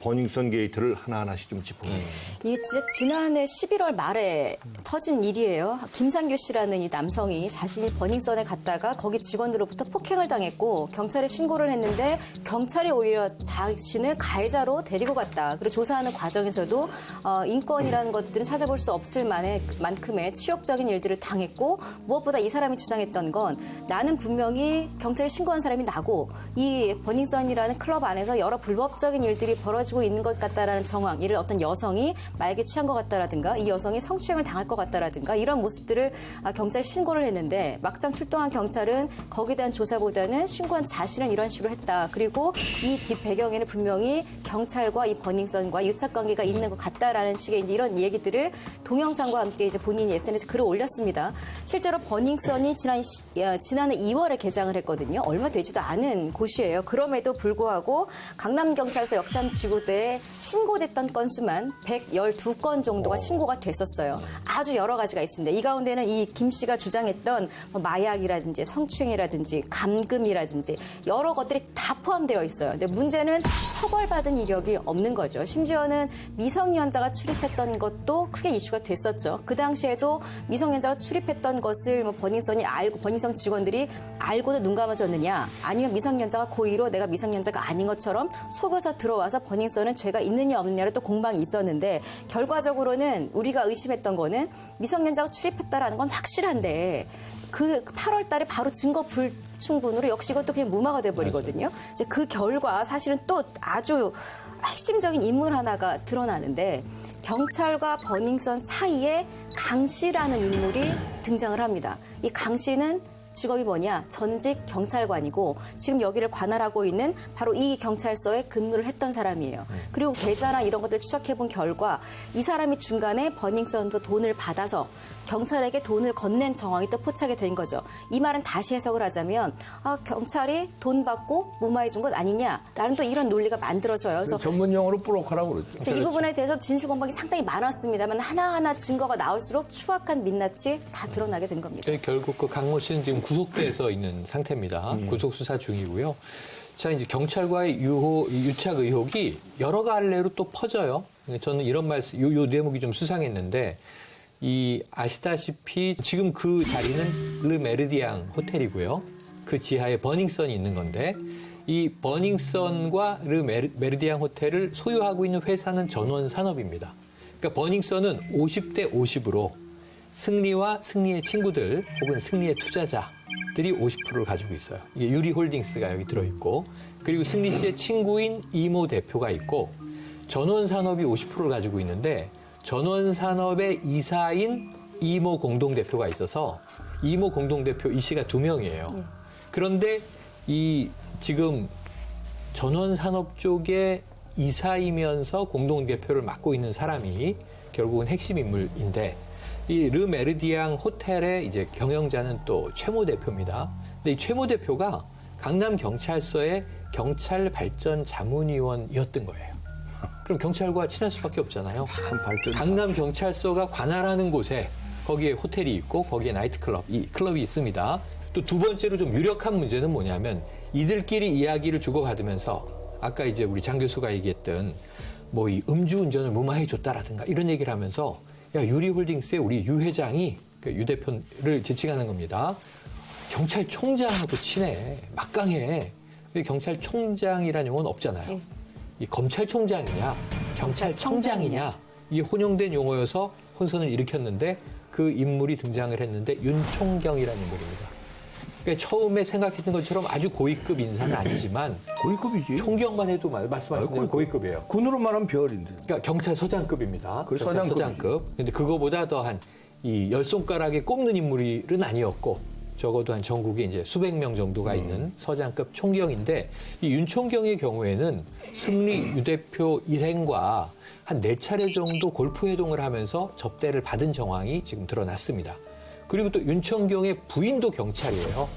버닝썬 게이트를 하나하나씩 좀 짚어보세요. 이게 진짜 지난해 11월 말에 터진 일이에요. 김상규 씨라는 이 남성이 자신이 버닝썬에 갔다가 거기 직원들로부터 폭행을 당했고 경찰에 신고를 했는데 경찰이 오히려 자신을 가해자로 데리고 갔다. 그리고 조사하는 과정에서도 어, 인권이라는 것들은 찾아볼 수 없을 만의 만큼의 치욕적인 일들을 당했고 무엇보다 이 사람이 주장했던 건 나는 분명히 경찰에 신고한 사람이 나고 이 버닝썬이라는 클럽 안에서 여러 불법적인 일들이 벌어지고 있는 것 같다라는 정황, 이를 어떤 여성이 마약에 취한 것 같다라든가 이 여성이 성추행을 당할 것 같다라든가 이런 모습들을 아, 경찰 신고를 했는데 막상 출동한 경찰은 거기에 대한 조사보다는 신고한 자신은 이런 식으로 했다. 그리고 이 뒷 배경에는 분명히 경찰과 이 버닝썬과 유착 관계가 있는 것 같다라는 식의 이런 얘기들을 동영상과 함께 이제 본인이 SNS 에 글을 올렸습니다. 실제로 버닝썬이 지난 시- 야, 지난해 2월에 개장을 했거든요. 얼마 되지도 않은 곳이에요. 그럼에도 불구하고 강남경찰서 역삼지구대에 신고됐던 건수만 112건 정도가 신고가 됐었어요. 아주 여러 가지가 있습니다. 이 가운데는 이 김 씨가 주장했던 뭐 마약이라든지 성추행이라든지 감금이라든지 여러 것들이 다 포함되어 있어요. 근데 문제는 처벌받은 이력이 없는 거죠. 심지어는 미성년자가 출입했던 것도 크게 이슈가 됐었죠. 그 당시에도 미성년자가 출입했던 것을 뭐 버닝썬이 알고 버닝썬 직원들이 알고도 눈 감아줬느냐 아니면 미성년자가 고의로 내가 미성년자가 아닌 것처럼 속여서 들어와서 버닝썬은 죄가 있느냐 없느냐를 또 공방이 있었는데 결과적으로는 우리가 의심했던 거는 미성년자가 출입했다라는 건 확실한데 그 8월 달에 바로 증거 불충분으로 역시 이것도 그냥 무마가 돼버리거든요. 이제 그 결과 사실은 또 아주 핵심적인 인물 하나가 드러나는데 경찰과 버닝썬 사이에 강 씨라는 인물이 등장을 합니다. 이 강 씨는 직업이 뭐냐? 전직 경찰관이고 지금 여기를 관할하고 있는 바로 이 경찰서에 근무를 했던 사람이에요. 그리고 계좌나 이런 것들 추적해 본 결과 이 사람이 중간에 버닝썬도 돈을 받아서 경찰에게 돈을 건넨 정황이 또 포착이 된 거죠. 이 말은 다시 해석을 하자면 아, 경찰이 돈 받고 무마해 준 것 아니냐라는 또 이런 논리가 만들어져요. 그래서 전문 용어로 뿌로커라고 그러죠. 그래서 이 부분에 대해서 진실 공방이 상당히 많았습니다만 하나하나 증거가 나올수록 추악한 민낯이 다 드러나게 된 겁니다. 저희 결국 그 강모 씨는 지금 구속돼서 있는 상태입니다. 구속 수사 중이고요. 자 이제 경찰과의 유호, 유착 의혹이 여러 갈래로 또 퍼져요. 저는 이런 말씀, 요, 요 대목이 좀 수상했는데 이 아시다시피 지금 그 자리는 르 메르디앙 호텔이고요. 그 지하에 버닝썬이 있는 건데 이 버닝썬과 르 메르, 메르디앙 호텔을 소유하고 있는 회사는 전원 산업입니다. 그러니까 버닝썬은 50대 50으로 승리와 승리의 친구들 혹은 승리의 투자자들이 50%를 가지고 있어요. 이게 유리홀딩스가 여기 들어있고 그리고 승리 씨의 친구인 이모 대표가 있고 전원 산업이 50%를 가지고 있는데 전원산업의 이사인 이모 공동대표가 있어서 이모 공동대표 이 씨가 두 명이에요. 그런데 이 지금 전원산업 쪽에 이사이면서 공동대표를 맡고 있는 사람이 결국은 핵심 인물인데 이 르 메르디앙 호텔의 이제 경영자는 또 최모 대표입니다. 근데 이 최모 대표가 강남 경찰서의 경찰 발전 자문위원이었던 거예요. 그럼 경찰과 친할 수밖에 없잖아요. 참 발전. 강남 경찰서가 관할하는 곳에 거기에 호텔이 있고 거기에 나이트클럽, 이 클럽이 있습니다. 또 두 번째로 좀 유력한 문제는 뭐냐면 이들끼리 이야기를 주고받으면서 아까 이제 우리 장 교수가 얘기했던 뭐 이 음주운전을 무마해 줬다라든가 이런 얘기를 하면서 야 유리홀딩스의 우리 유 회장이 그유 대표를 지칭하는 겁니다. 경찰총장하고 친해 막강해. 근데 경찰총장이라는 용어는 없잖아요. 네. 이 검찰총장이냐 경찰청장이냐 이게 혼용된 용어여서 혼선을 일으켰는데 그 인물이 등장을 했는데 윤총경이라는 인물입니다. 그러니까 처음에 생각했던 것처럼 아주 고위급 인사는 아니지만 고위급이지. 총경만 해도 말- 말씀하신 대로 고위급이에요. 군으로 말하면 별인데. 그러니까 경찰서장급입니다. 그 경찰서장급. 근데 그거보다 더한 이 열 손가락에 꼽는 인물은 아니었고 적어도 한 전국에 이제 수백 명 정도가 있는 서장급 총경인데 이 윤총경의 경우에는 승리 유 대표 일행과 한 네 차례 정도 골프 회동을 하면서 접대를 받은 정황이 지금 드러났습니다. 그리고 또 윤총경의 부인도 경찰이에요.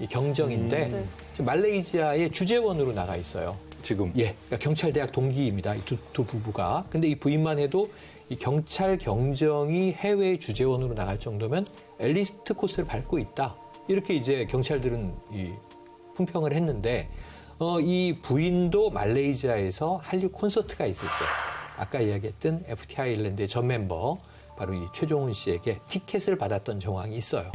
이 경정인데 맞아요. 지금 말레이시아의 주재원으로 나가 있어요. 지금 예, 그러니까 경찰대학 동기입니다. 이 두, 두 부부가. 근데 이 부인만 해도 이 경찰 경정이 해외 주재원으로 나갈 정도면 엘리트 코스를 밟고 있다. 이렇게 이제 경찰들은 이 품평을 했는데 어, 이 부인도 말레이시아에서 한류 콘서트가 있을 때 아까 이야기했던 FT 아일랜드의 전 멤버 바로 이 최종훈 씨에게 티켓을 받았던 정황이 있어요.